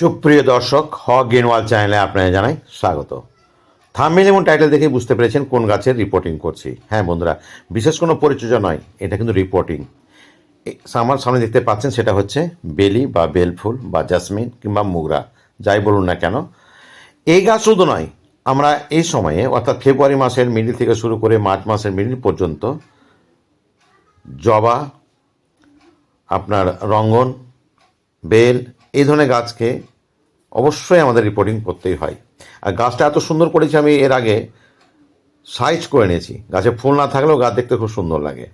সুপ্রিয় দর্শক, হ গেনওয়াল চ্যানেলে আপনারা জানাই স্বাগত। থাম্বেল এবং টাইটেল দেখে বুঝতে পেরেছেন কোন গাছের রিপোর্টিং করছি। হ্যাঁ বন্ধুরা, বিশেষ কোনো পরিচর্যা নয়, এটা কিন্তু রিপোর্টিং আমার সামনে দেখতে পাচ্ছেন সেটা হচ্ছে বেলি বা বেলফুল বা জাসমিন কিংবা মুগরা, যাই বলুন না কেন। এই গাছ শুধু নয়, আমরা এই সময়ে, অর্থাৎ ফেব্রুয়ারি মাসের মিডিল থেকে শুরু করে মার্চ মাসের মিডিল পর্যন্ত জবা, আপনার রঙ্গন, বেল, এই ধরনের গাছকে অবশ্যই আমাদের রিপোর্টিং করতেই হয়। আর গাছটা এত সুন্দর করেছি আমি এর আগে সাইজ করে নিয়েছি। গাছে ফুল না থাকলেও গাছ দেখতে খুব সুন্দর লাগে।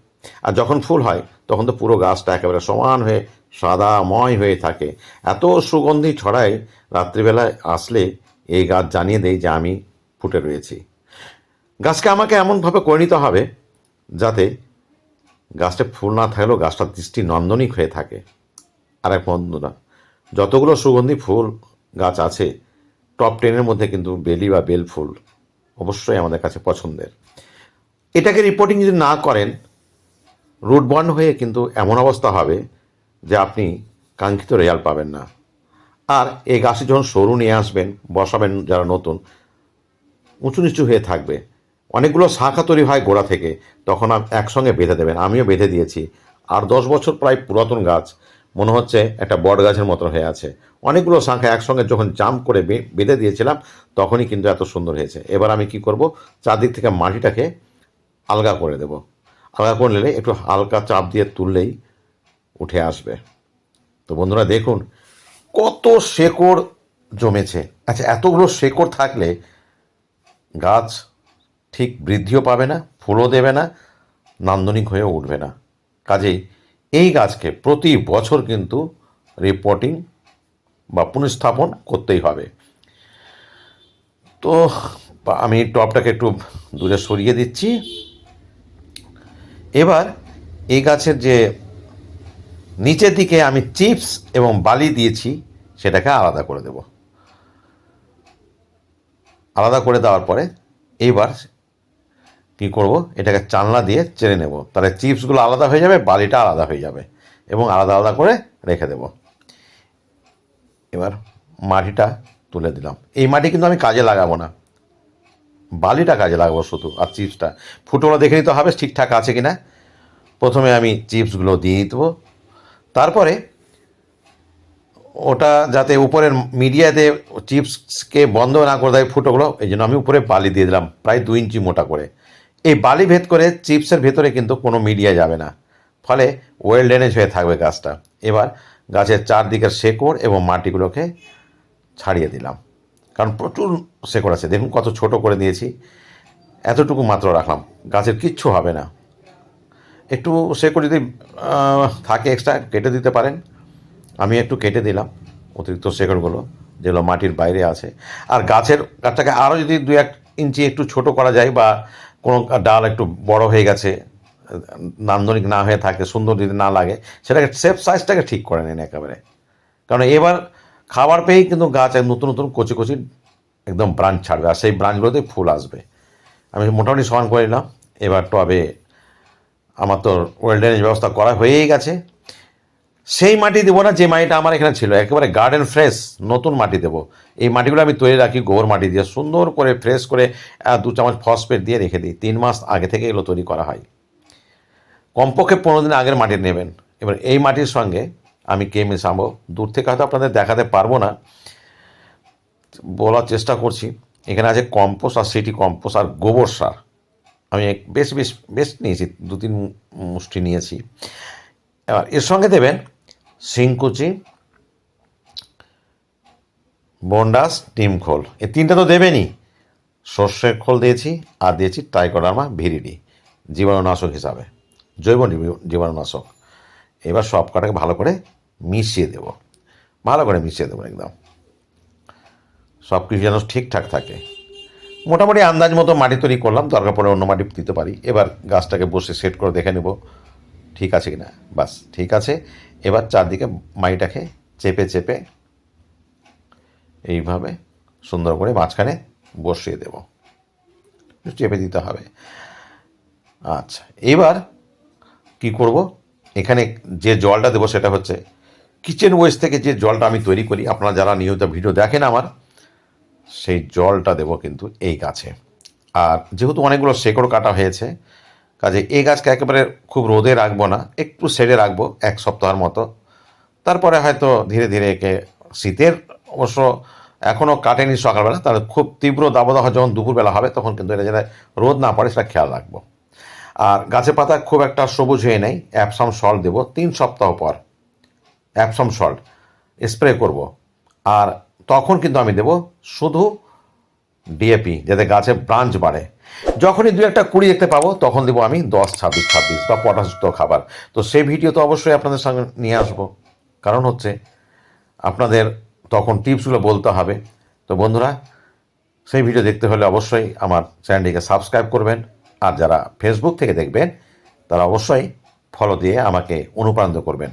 আর যখন ফুল হয়, তখন তো পুরো গাছটা একেবারে সমান হয়ে, সাদাময় হয়ে থাকে। এত সুগন্ধি ছড়ায় রাত্রিবেলায় আসলে এই গাছ জানিয়ে দেয় যে আমি ফুটে রয়েছি। গাছকে আমাকে এমনভাবে করে নিতে হবে যাতে গাছটা ফুল না থাকলেও গাছটা দৃষ্টি নন্দনিক হয়ে থাকে। আর এক বন্ধুরা, যতগুলো সুগন্ধি ফুল গাছ আছে। টপ টেনের মধ্যে কিন্তু বেলি বা বেল ফুল অবশ্যই আমাদের কাছে পছন্দের। এটাকে রিপোর্টিং যদি না করেন রুট বন্ড হয়ে কিন্তু এমন অবস্থা হবে যে আপনি কাঙ্ক্ষিত রেজাল্ট পাবেন না। আর এই গাছে যখন সরু নিয়ে আসবেন, বসাবেন যারা নতুন, উঁচু নিচু হয়ে থাকবে। অনেকগুলো শাখা তৈরি হয় গোড়া থেকে, তখন একসঙ্গে বেঁধে দেবেন। আমিও বেঁধে দিয়েছি। আর দশ বছর প্রায় পুরাতন গাছ মনে হচ্ছে একটা বট গাছের মতো হয়ে আছে। অনেকগুলো শাখা একসঙ্গে যখন জাম্প করে বেঁধে দিয়েছিলাম, তখনই কিন্তু এত সুন্দর হয়েছে। এবার আমি কি করব? চারদিক থেকে মাটিটাকে আলগা করে দেব। আলগা করে নিলে একটু হালকা চাপ দিয়ে তুললেই উঠে আসবে। তো বন্ধুরা, দেখুন কত শেকড় জমেছে। আচ্ছা এতগুলো শেকড় থাকলে গাছ ঠিক বৃদ্ধিও পাবে না, ফুলও দেবে না, নান্দনিক হয়ে উঠবে না। কাজেই এই গাছকে প্রতি বছর কিন্তু রিপোর্টিং বা পুনঃস্থাপন করতেই হবে। তো আমি টপটাকে একটু দূরে সরিয়ে দিচ্ছি। এবার এই গাছের যে নিচের দিকে আমি চিপস এবং বালি দিয়েছি, সেটাকে আলাদা করে দেব। আলাদা করে দেওয়ার পরে এইবার কী করব? এটাকে চালনা দিয়ে চেড়ে নেব। তাহলে চিপসগুলো আলাদা হয়ে যাবে, বালিটা আলাদা হয়ে যাবে এবং আলাদা আলাদা করে রেখে দেব। এবার মাটিটা তুলে দিলাম। এই মাটি কিন্তু আমি কাজে লাগাবো না। বালিটা কাজে লাগাবো শুধু আর চিপসটা। ফুটোগুলো দেখে নিতে হবে ঠিকঠাক আছে কি না প্রথমে আমি চিপসগুলো দিয়ে দেবো। তারপরে ওটা যাতে উপরের মিডিয়াতে চিপসকে বন্ধ না করে দেয় ফুটোগুলো, এই জন্য আমি উপরে বালি দিয়ে দিলাম, প্রায় দু ইঞ্চি মোটা করে। এই বালি ভেদ করে চিপসের ভেতরে কিন্তু কোনো মিডিয়া যাবে না। ফলে ওয়েল ড্রেনেজ হয়ে থাকবে গাছটা। এবার গাছের চারদিকের শেকড় এবং মাটিগুলোকে ছাড়িয়ে দিলাম। কারণ প্রচুর শেকড় আছে। দেখুন কত ছোট করে দিয়েছি। এতটুকু মাত্র রাখলাম। গাছের কিচ্ছু হবে না। একটু শেকড় যদি থাকে এক্সট্রা কেটে দিতে পারেন। আমি একটু কেটে দিলাম অতিরিক্ত শেকড়গুলো, যেগুলো মাটির বাইরে আছে। আর গাছের গাছটাকে আরও যদি দু এক ইঞ্চি একটু ছোট করা যায় বা কোনো ডাল একটু বড় হয়ে গেছে, নান্দনিক না হয়ে থাকে, সুন্দর যদি না লাগে, সেটাকে সেফ সাইজটাকে ঠিক করে নিন একেবারে। কারণ এবার খাবার পেয়েই কিন্তু গাছ এক নতুন নতুন কচি কচি একদম ব্রাঞ্চ ছাড়বে, আর সেই ব্রাঞ্চগুলোতে ফুল আসবে। আমি মোটামুটি সমান করে নিলাম। এবার টবে আমার তো ওয়েল ড্রেনেজ ব্যবস্থা করা হয়েই গেছে। সেই মাটি দেবো না, যে মাটিটা আমার এখানে ছিল। একেবারে গার্ডেন ফ্রেশ নতুন মাটি দেবো। এই মাটিগুলো আমি তৈরি রাখি, গোবর মাটি দিয়ে সুন্দর করে ফ্রেশ করে দু চামচ ফসফেট দিয়ে রেখে দিই। তিন মাস আগে থেকে এগুলো তৈরি করা হয়। কমপক্ষে পনেরো দিন আগের মাটি নেবেন। এবার এই মাটির সঙ্গে আমি কে মেশাবো? দূর থেকে হয়তো আপনাদের দেখাতে পারব না। বলার চেষ্টা করছি। এখানে আছে কম্পোস্ট আর সিটি কম্পোস্ট আর গোবর সার। আমি বেশ বেশ বেশ নিয়েছি দু তিন মুষ্টি নিয়েছি। এবার এর সঙ্গে দেবেন শিংকুচি বন্ডাস ডিম খোল। এই তিনটা তো দেবেনই। সর্ষের খোল দিয়েছি, আর দিয়েছি টাইকোডার্মা ভিরিডি, জীবাণুনাশক হিসাবে, জৈব জীবাণুনাশক। এবার সব কটাকে ভালো করে মিশিয়ে দেব। ভালো করে মিশিয়ে দেবো একদম। সব কিছু যেন ঠিকঠাক থাকে। মোটামুটি আন্দাজ মতো মাটি তৈরি করলাম, দরকার পড়ে অন্য মাটি দিতে পারি। এবার গাছটাকে বসে সেট করে দেখে নেব। ঠিক আছে কি না বাস, ঠিক আছে। এবার চারদিকে মাটিটাকে চেপে চেপে এইভাবে সুন্দর করে মাঝখানে বসিয়ে দেব। চেপে দিতে হবে। আচ্ছা এবার কি করব? এখানে যে জলটা দেবো সেটা হচ্ছে কিচেন ওয়েস্ট থেকে যে জলটা আমি তৈরি করি। আপনারা যারা নিয়মিত ভিডিও দেখেন আমার, সেই জলটা দেব কিন্তু এই গাছে। আর যেহেতু অনেকগুলো শেকড় কাটা হয়েছে কাজে এই গাছকে একেবারে খুব রোদে রাখব না, একটু শেডে রাখব এক সপ্তাহের মতো। তারপরে হয়তো ধীরে ধীরে একে শীতের অবশ্য এখনও কাটেনি সকালবেলা, তাহলে খুব তীব্র দাবদাহ যখন দুপুরবেলা হবে তখন কিন্তু এটা যেটা রোদ না পড়ে সেটা খেয়াল রাখব। আর গাছের পাতা খুব একটা সবুজ হয়ে নেই অ্যাপসাম সল্ট দেবো তিন সপ্তাহ পর। অ্যাপসাম সল্ট স্প্রে করব। আর তখন কিন্তু আমি দেব শুধু ডিএপি যাতে গাছে ব্রাঞ্চ বাড়ে। যখনই দু একটা কুড়ি দেখতে পাবো, তখন দেবো আমি দশ, ছাব্বিশ ছাব্বিশ বা পটাশযুক্ত খাবার। তো সেই ভিডিও তো অবশ্যই আপনাদের সঙ্গে নিয়ে আসব। কারণ হচ্ছে, আপনাদের তখন টিপসগুলো বলতে হবে। তো বন্ধুরা, সেই ভিডিও দেখতে হলে অবশ্যই আমার চ্যানেলটিকে সাবস্ক্রাইব করবেন। আর যারা ফেসবুক থেকে দেখবেন, তারা অবশ্যই ফলো দিয়ে আমাকে অনুপ্রাণিত করবেন।